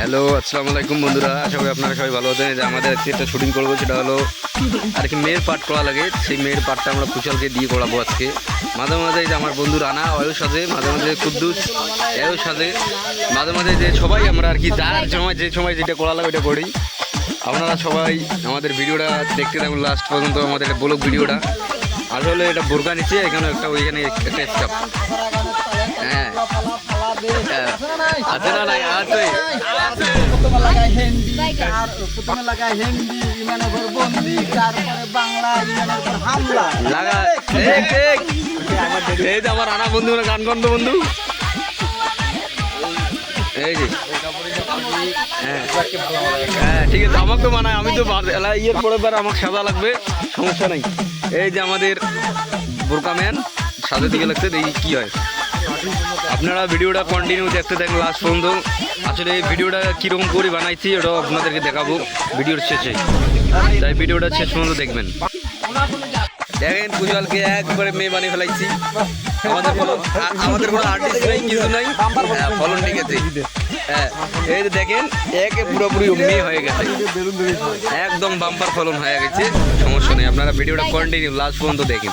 Hello আসসালামু আলাইকুম বন্ধুরা। আশা করি আপনারা সবাই ভালো আছেন। যে আমাদের আজকে একটা শুটিং করব, সেটা হলো আর কি মেয়ের পার্ট করা লাগে। সেই মেয়ের পার্টটা আমরা কুশলকে দিয়ে করাবো আজকে। মাঝে মাঝে যে আমার বন্ধু রানা অয়ু সাজে মাঝে মাঝে কুদ্দুস এও সাজে মাঝে মাঝে যে সবাই আমরা আর কি, যার সময়, যে সময় যেটা করা লাগে ওটা করি। আপনারা সবাই আমাদের ভিডিওটা দেখতে থাকুন লাস্ট পর্যন্ত, আমাদের ব্লগ ভিডিওটা। আসলে এটা বোরকা নিচ্ছে এখানে একটা, ওইখানে একটা স্টাফ। আছে। আছে এই আমার রানা বন্ধু গান গন্ধ বন্ধু। এই যে। হ্যাঁ। হ্যাঁ ঠিক আছে, আমাকে মানায়, আমি তো ইয়ের পরে বার আমাকে সাদা লাগবে, সমস্যা নাই। এই যে আমাদের বোরকা ম্যান সাদা দিকে লাগছে, দেখি কি হয়। আপনারা ভিডিওটা কন্টিনিউ দেখতে থাকেন লাস্ট পর্যন্ত। আসলে ভিডিওটা কীরকম করে বানাইছি ওটাও আপনাদেরকে দেখাবো ভিডিওর শেষে। তাই ভিডিওটা শেষ পর্যন্ত দেখবেন। দেখেন কুশালকে একবারে মেয়ে বানিয়ে ফেলাইছি। আমাদের কোনো আমাদের কোনো আর্টিস্ট নাই কিছু নাই। হ্যাঁ, ফলন ঠিক আছে। হ্যাঁ এই দেখেন একে পুরোপুরি মেয়ে হয়ে গেছে। একদম বাম্পার ফলন হয়ে গেছে সমস্যা নেই। আপনারা ভিডিওটা কন্টিনিউ লাস্ট পর্যন্ত দেখেন।